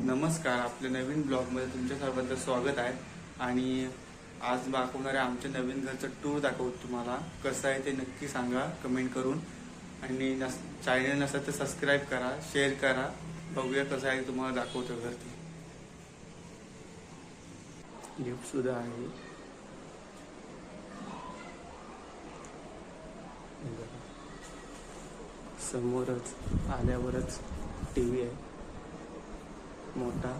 नमस्कार आपल्या नवीन ब्लॉगमध्ये तुमच्या सर्वांचं स्वागत आहे. आणि आज दाखवणाऱ्या आमच्या नवीन घरचं टूर दाखवतो तुम्हाला. कसं आहे ते नक्की सांगा कमेंट करून. आणि नस चॅनल नसेल तर सबस्क्राईब करा शेअर करा. बघूया कसं आहे तुम्हाला दाखवतो घर ते लिफ्टसुद्धा आहे. समोरच आल्यावरच टी व्ही आहे. मोठा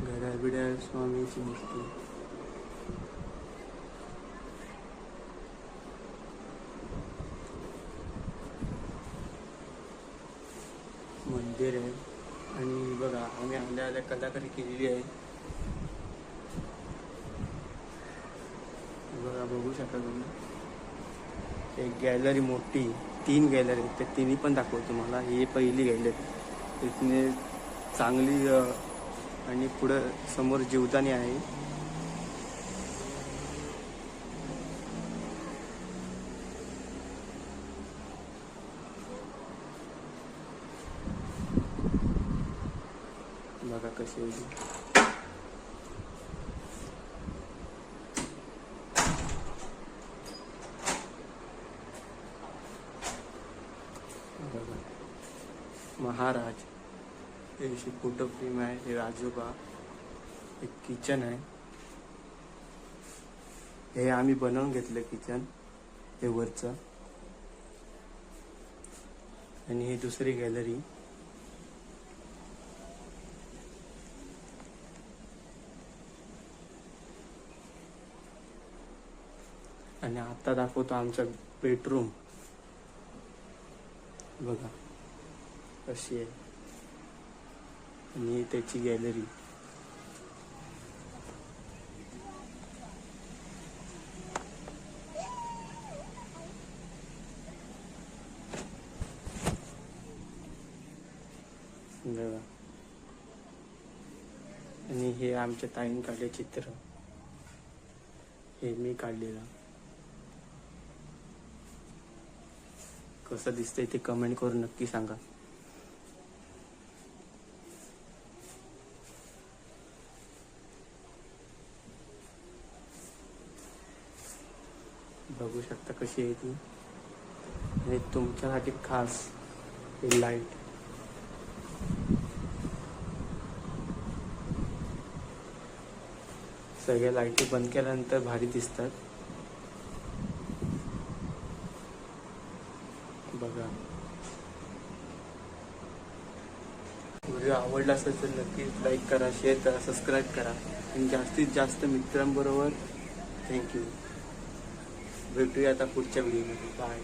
घड्याळ बिड्याळ स्वामीची मूर्ती. मंदिर आहे. आणि बघा आम्ही आल्या आल्या कलाकारी केलेली आहे. बघा बघू शकता तुम्ही. एक गॅलरी मोठी तीन गॅलरी आहेत. त्या तिन्ही पण दाखवतो तुम्हाला. ही पहिली गॅलरी. इथने चांगली आणि पुढं समोर जीवदानी आहे. बघा कशी होती महाराज. हे अशी फोटो फ्रेम आहे हे राजोबा एक किचन आहे हे आम्ही बनवून घेतलं किचन हे वरचं. आणि ही दुसरी गॅलरी. आणि आता दाखवतो आमचा बेडरूम बघा कशी आहे. आणि त्याची गॅलरी बघा. आणि हे आमच्या ताईन काढले चित्र. हे मी काढलेलं. कसं दिसतंय ते कमेंट करून नक्की सांगा. बघू शकता कशी आहे ती. आणि तुमच्यासाठी खास ही लाइट सगळ्या लाईटी बंद केल्यानंतर भारी दिसतात. बघा. व्हिडिओ आवडला असेल तर नक्कीच लाईक करा शेअर करा सबस्क्राईब करा. आणि जास्तीत जास्त मित्रांबरोबर थँक्यू भेटूया आता पुढच्या व्हिडिओमध्ये. बाय